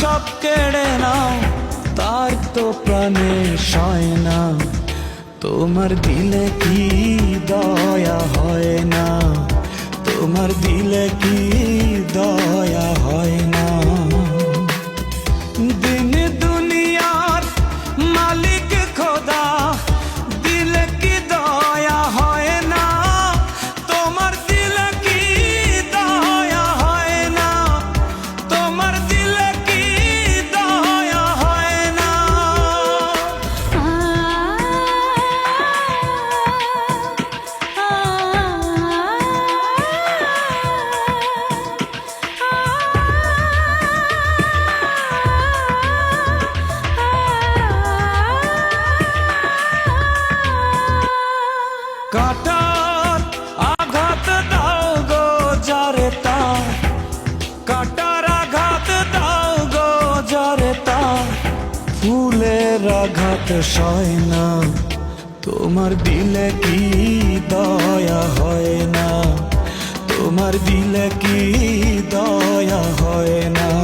সব কেড়ে নাও, তার তো প্রাণে সয় না। তোমার দিলে কি দয়া হয় না? তোমার দিলে কি ফুলের আঘাত সয় না। তোমার দিলে কি দয়া হয় না? তোমার দিলে কি দয়া হয় না?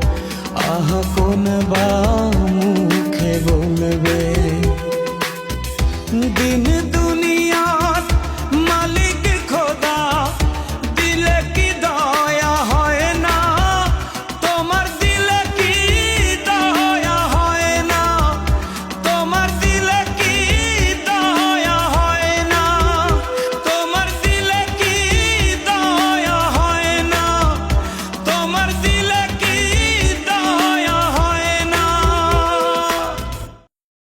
আহা কোন বা মুখে বলবে? দিন দুনিয়া